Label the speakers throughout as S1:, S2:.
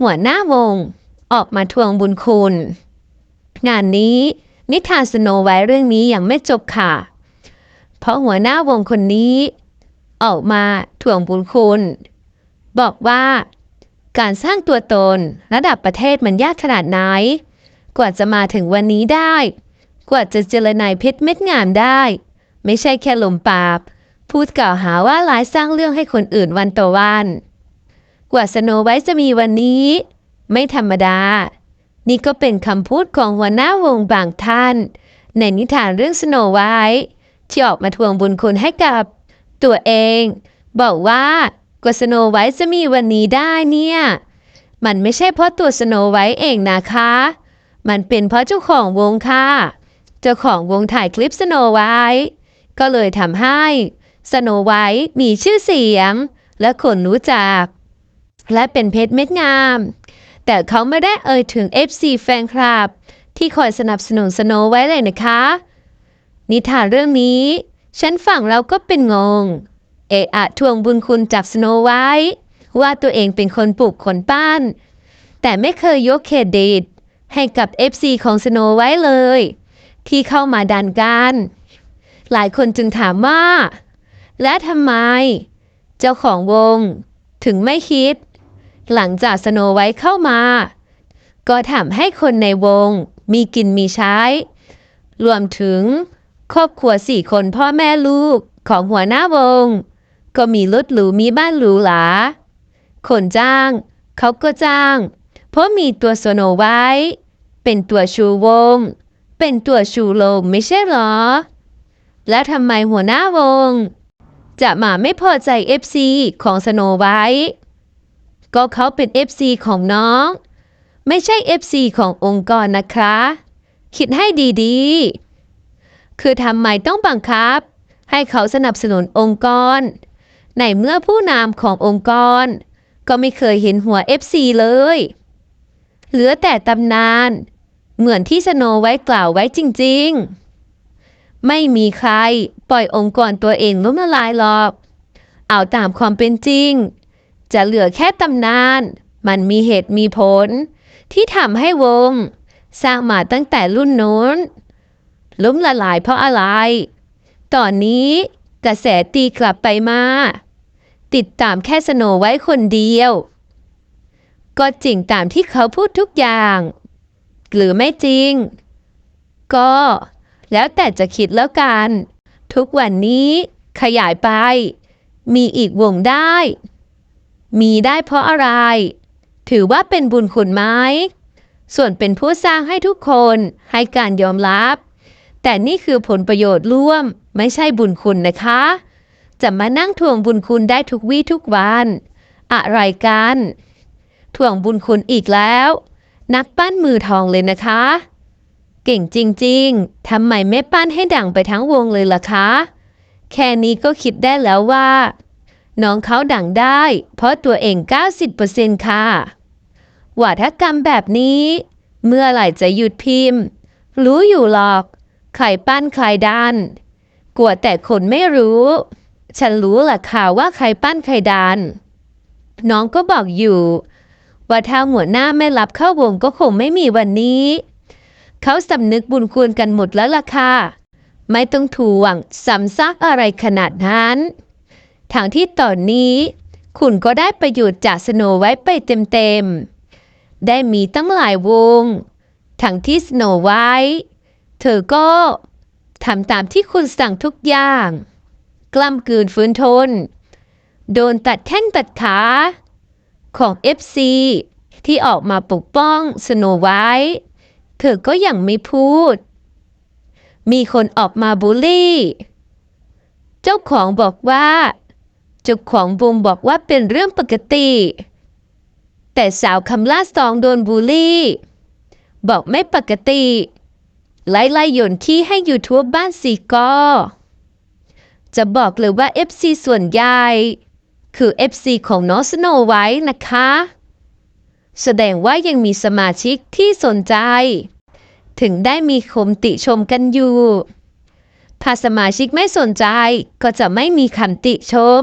S1: หัวหน้าวง ออกมาทวงบุญคุณ งานนี้นิทานสโนไว้เรื่องนี้ยังไม่จบค่ะ เพราะหัวหน้าวงคนนี้ ออกมาทวงบุญคุณ บอกว่าการสร้างตัวตนระดับประเทศมันยากขนาดไหน กว่าจะมาถึงวันนี้ได้ กว่าจะเจรนายเพชรเม็ดงามได้ ไม่ใช่แค่ลมปราบ พูดกล่าวหาว่าร้ายสร้างเรื่องให้คนอื่นวันต่อวัน กว่าสโนไว้จะมีวันนี้ ไม่ธรรมดา นี่ก็เป็นคำพูดของหัวหน้าวงบางท่าน ในนิทานเรื่องสโนไว้ที่ออกมาทวงบุญคุณให้กับตัวเอง บอกว่ากว่าสโนไว้จะมีวันนี้ได้เนี่ย มันไม่ใช่เพราะตัวสโนไว้เองนะคะ มันเป็นเพราะเจ้าของวงค่ะ เจ้าของวงถ่ายคลิปสโนไว้ก็เลยทำให้สโนไว้มีชื่อเสียง และคนรู้จัก และเป็นเพชรเม็ดงาม แต่เขาไม่ได้เอ่ยถึง FC แฟนคลับ ที่คอยสนับสนุนสโนไว้เลยนะคะ นิทานเรื่องนี้ ฉันฟังแล้วก็เป็นงง เอะอะทวงบุญคุณจากสโนไว้ ว่าตัวเองเป็นคนปลูกคนปั้น แต่ไม่เคยยกเครดิตให้กับ FC ของสโนไว้เลย ที่เข้ามาดันกัน หลายคนจึงถามว่า และทำไม เจ้าของวง ถึงไม่คิด หลังจากสโนไว้เข้ามา ก็ทำให้คนในวงมีกินมีใช้ รวมถึง ครอบครัวสี่คนพ่อแม่ลูกของหัวหน้าวง ก็มีรถหรูมีบ้านหรูหราคนจ้าง เขาก็จ้าง เพราะมีตัวสโนไว้ เป็นตัวชูวง เป็นตัวชูโลมไม่ใช่หรอ และทำไมหัวหน้าวง จะมาไม่พอใจ FC ของสโนไว้ ก็เขาเป็น FC ของน้อง ไม่ใช่ FC ขององค์กรนะคะ คิดให้ดีๆ คือทำไมต้องบังคับ ให้เขาสนับสนุนองค์กร ในเมื่อผู้นำขององค์กร ก็ไม่เคยเห็นหัว FC เลย เหลือแต่ตำนาน เหมือนที่สโนไว้กล่าวไว้จริงๆ ไม่มีใครปล่อยองค์กรตัวเองล้มละลายหรอก เอาตามความเป็นจริง จะเหลือแค่ตำนาน มันมีเหตุมีผล ที่ทำให้วง สร้างมาตั้งแต่รุ่นโน้น ล้มละลายเพราะอะไร ตอนนี้กระแสตีกลับไปมา ติดตามแค่สโนไว้คนเดียว ก็จริงตามที่เขาพูดทุกอย่าง หรือไม่จริง ก็ แล้วแต่จะคิดแล้วกัน ทุกวันนี้ขยายไป มีอีกวงได้ มีได้เพราะอะไร ถือว่าเป็นบุญคุณไหมส่วนเป็นผู้สร้างให้ทุกคนให้การยอมรับ แต่นี่คือผลประโยชน์ร่วมไม่ใช่บุญคุณนะคะ จะมานั่งทวงบุญคุณได้ทุกวี่ทุกวัน อะไรกันทวงบุญคุณอีกแล้ว นักปั้นมือทองเลยนะคะ เก่งจริงๆทำไมไม่ปั้นให้ดังไปทั้งวงเลยล่ะคะ แค่นี้ก็คิดได้แล้วว่า น้องเขาดังได้ เพราะตัวเอง 90%ค่ะวาทกรรมแบบนี้ เมื่อไหร่จะหยุดพิมพ์ รู้อยู่หรอก ใครปั้นใครดัน กลัวแต่คนไม่รู้ ฉันรู้แหละค่ะว่าใครปั้นใครดัน น้องก็บอกอยู่ ว่าถ้าหัวหน้าไม่รับเข้าวงก็คงไม่มีวันนี้ เขาสำนึกบุญคุณกันหมดแล้วล่ะค่ะ ไม่ต้องทวงซ้ำซักอะไรขนาดนั้น ทางที่ตอนนี้ คุณก็ได้ประโยชน์จากสโนไว้ไปเต็มๆ ได้มีตั้งหลายวงทั้งที่สโนไว้ เธอก็ทำตามที่คุณสั่งทุกอย่าง กล้ำกืนฝืนทน โดนตัดแข้งตัดขา ของ FC ที่ออกมาปกป้องสโนไว้ เธอก็ยังไม่พูด มีคนออกมาบูลลี่ เจ้าของบอกว่า เจ้าของวงบอกว่าเป็นเรื่องปกติ แต่สาวคำล่าซองโดนบูลลี่ บอกไม่ปกติ ไล่ไล่โยนขี้ให้ยูทูบบ้านสีกอจะบอกเลยว่า FC ส่วนใหญ่ คือ FC ของน้องสโนไว้นะคะ แสดงว่ายังมีสมาชิกที่สนใจ ถึงได้มีคมติชมกันอยู่ ถ้าสมาชิกไม่สนใจก็จะไม่มีคำติชม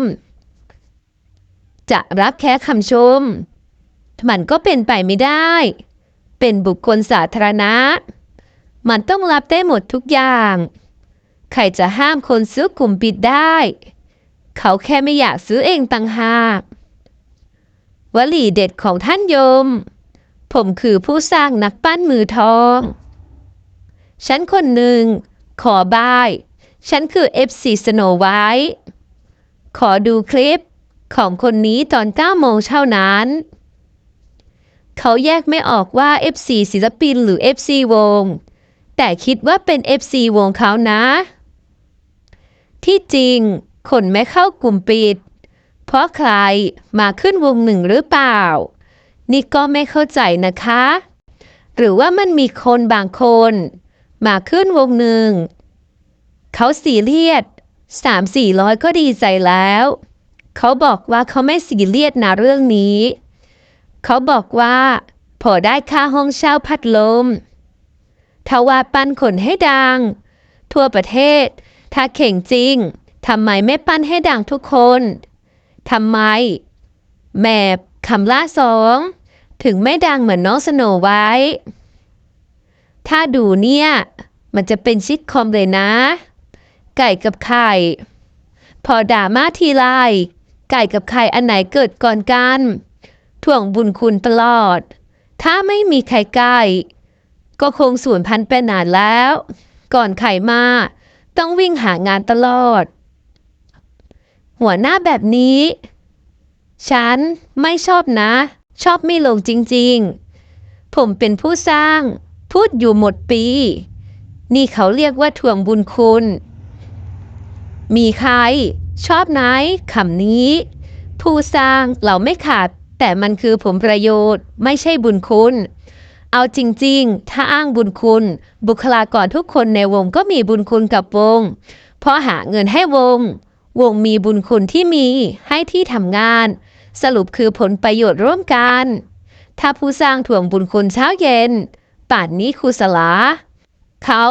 S1: จะรับแค่คำชม มันก็เป็นไปไม่ได้ เป็นบุคคลสาธารณะ มันต้องรับได้หมดทุกอย่าง ใครจะห้ามคนซื้อกลุ่มปิดได้ เขาแค่ไม่อยากซื้อเองต่างหาก วลีเด็ดของท่านโยม ผมคือผู้สร้างนักปั้นมือทอง ฉันคนหนึ่ง ขอบาย ฉันคือ FC Snow White ขอดูคลิป ของคนนี้ตอน9โมงเท่านั้น เขาแยกไม่ออกว่า FC ศิลปินหรือ FC วง แต่คิดว่าเป็น FC วงเขานะ ที่จริง คนไม่เข้ากลุ่มปิด เพราะใครมาขึ้นวงหนึ่งหรือเปล่า นี่ก็ไม่เข้าใจนะคะ หรือว่ามันมีคนบางคน มาขึ้นวงหนึ่ง เขาสีเรียดสามสี่ร้อยก็ดีใจแล้ว เขาบอกว่าเขาไม่สีเรียดนะเรื่องนี้ เขาบอกว่า พอได้ค่าห้องเช่าพัดลมทว่าปั้นขนให้ดัง ทั่วประเทศ ถ้าเข่งจริงทำไมไม่ปั้นให้ดังทุกคนทำไม แมบคำล่าสองถึงไม่ดังเหมือนน้องสโนไว้ ถ้าดูเนี่ย มันจะเป็นซิทคอมเลยนะ ไก่กับไข่ พอด่ามาทีไร ไก่กับไข่อันไหนเกิดก่อนกันถ่วงบุญคุณตลอด ถ้าไม่มีไข่ไก่ ก็คงสูญพันธุ์ไปนานแล้ว ก่อนไข่มา ต้องวิ่งหางานตลอด หัวหน้าแบบนี้ ฉันไม่ชอบนะ ชอบไม่ลงจริงๆ ผมเป็นผู้สร้าง พูดอยู่หมดปี นี่เขาเรียกว่าทวงบุญคุณ มีใคร ชอบไหนคำนี้ ผู้สร้างเราไม่ขาด แต่มันคือผลประโยชน์ ไม่ใช่บุญคุณ เอาจริงๆ ถ้าอ้างบุญคุณ บุคลากรทุกคนในวงก็มีบุญคุณกับวง เพราะหาเงินให้วง วงมีบุญคุณที่มีให้ที่ทำงาน สรุปคือผลประโยชน์ร่วมกัน ถ้าผู้สร้างถ่วงบุญคุณเช้าเย็นป่านนี้ครูสลา เขา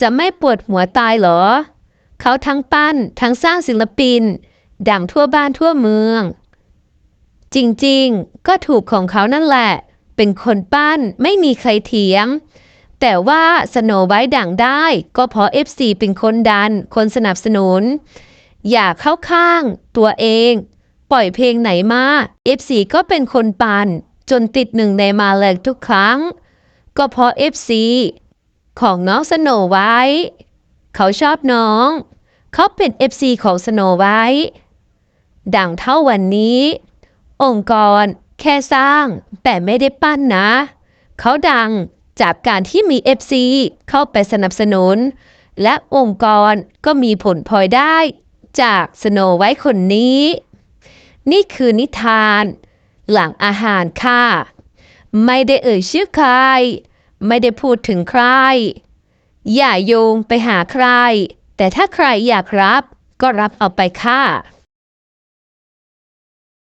S1: จะไม่ปวดหัวตายเหรอ เขาทั้งปั้นทั้งสร้างศิลปิน ดังทั่วบ้านทั่วเมือง จริงๆ ก็ถูกของเขานั่นแหละ เป็นคนปั้นไม่มีใครเถียง แต่ว่าสโนไว้ดังได้ก็เพราะ FC เป็นคนดัน คนสนับสนุน อย่าเข้าข้างตัวเอง ปล่อยเพลงไหนมา FC ก็เป็นคนปันจนติดหนึ่งในมาแรงทุกครั้ง ก็เพราะ FC ของน้องสโนไว้ เขาชอบน้อง เขาเป็น FC ของสโนไว้ ดังเท่าวันนี้ องค์กรแค่สร้างแต่ไม่ได้ปั้นนะ เขาดังจากการที่มี FC เข้าไปสนับสนุน และองค์กรก็มีผลพลอยได้จากสโนไว้คนนี้ นี่คือนิทาน หลังอาหารค่ะ ไม่ได้เอ่ยชื่อใคร ไม่ได้พูดถึงใคร อย่าโยงไปหาใคร แต่ถ้าใครอยากรับ ก็รับเอาไปค่ะ